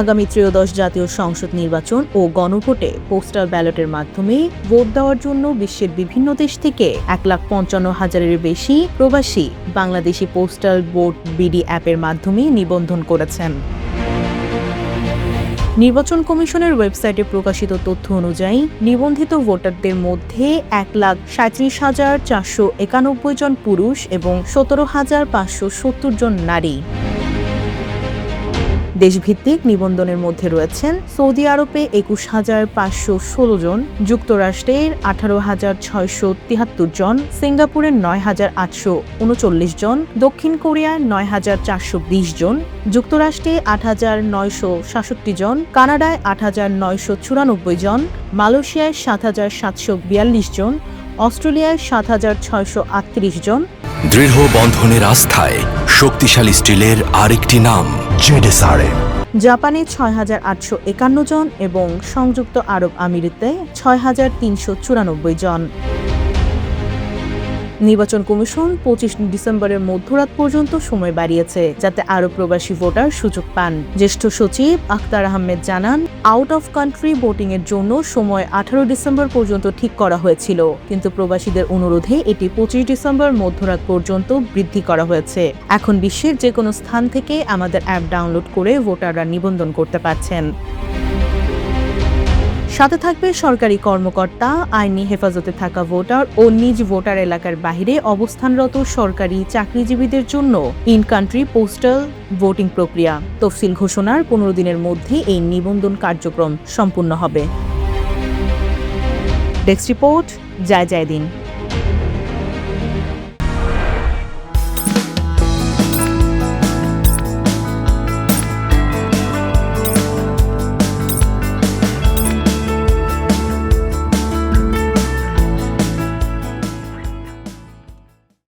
আগামী ত্রয়োদশ জাতীয় সংসদ নির্বাচন ও গণভোটে পোস্টাল ব্যালটের মাধ্যমে ভোট দেওয়ার জন্য বিশ্বের বিভিন্ন দেশ থেকে এক লাখ পঞ্চান্ন হাজারের বেশি প্রবাসী বাংলাদেশি পোস্টাল ভোট বিডি অ্যাপের মাধ্যমে নিবন্ধন করেছেন। নির্বাচন কমিশনের ওয়েবসাইটে প্রকাশিত তথ্য অনুযায়ী, নিবন্ধিত ভোটারদের মধ্যে এক লাখ সাঁত্রিশ হাজার চারশো একানব্বই জন পুরুষ এবং সতেরো হাজার পাঁচশো সত্তর জন নারী। দেশভিত্তিক নিবন্ধনের মধ্যে রয়েছেন সৌদি আরবে একুশ হাজার পাঁচশো ষোলো জন যুক্তরাষ্ট্রের আঠারো হাজার ছয়শো তিয়াত্তর জন সিঙ্গাপুরের নয় হাজার আটশো উনচল্লিশ জন, দক্ষিণ কোরিয়ায় নয় হাজার চারশো বিশ জন, যুক্তরাষ্ট্রে আট হাজার নয়শো সাতষট্টি জন, কানাডায় আট হাজার নয়শো চুরানব্বই জন, মালয়েশিয়ায় সাত হাজার সাতশো বিয়াল্লিশ জন, অস্ট্রেলিয়ায় সাত হাজার ছয়শো আটত্রিশ জন দৃঢ় বন্ধনের আস্থায় শক্তিশালী স্টিলের আরেকটি নাম, জেডেসআরএম। জাপানে ছয় হাজার আটশো একান্ন জন এবং সংযুক্ত আরব আমিরিতে ছয় হাজার তিনশো চুরানব্বই জন। নির্বাচন কমিশন পঁচিশ ডিসেম্বরের মধ্যরাত পর্যন্ত সময় বাড়িয়েছে যাতে আরও প্রবাসী ভোটার সুযোগ পান। জ্যেষ্ঠ সচিব আখতার আহমেদ জানান, আউট অফ কান্ট্রি ভোটিং এর জন্য সময় আঠারো ডিসেম্বর পর্যন্ত ঠিক করা হয়েছিল, কিন্তু প্রবাসীদের অনুরোধে এটি পঁচিশ ডিসেম্বর মধ্যরাত পর্যন্ত বৃদ্ধি করা হয়েছে। এখন বিশ্বের যে কোনো স্থান থেকে আমাদের অ্যাপ ডাউনলোড করে ভোটাররা নিবন্ধন করতে পারছেন। সাথে থাকবে সরকারি কর্মকর্তা, আইনি হেফাজতে থাকা ভোটার ও নিজ ভোটার এলাকার বাহিরে অবস্থানরত সরকারি চাকরিজীবীদের জন্য ইন কান্ট্রি পোস্টাল ভোটিং প্রক্রিয়া। তফসিল ঘোষণার পনেরো দিনের মধ্যে এই নিবন্ধন কার্যক্রম সম্পূর্ণ হবে। ডেস্ক রিপোর্ট যায় যায় দিন।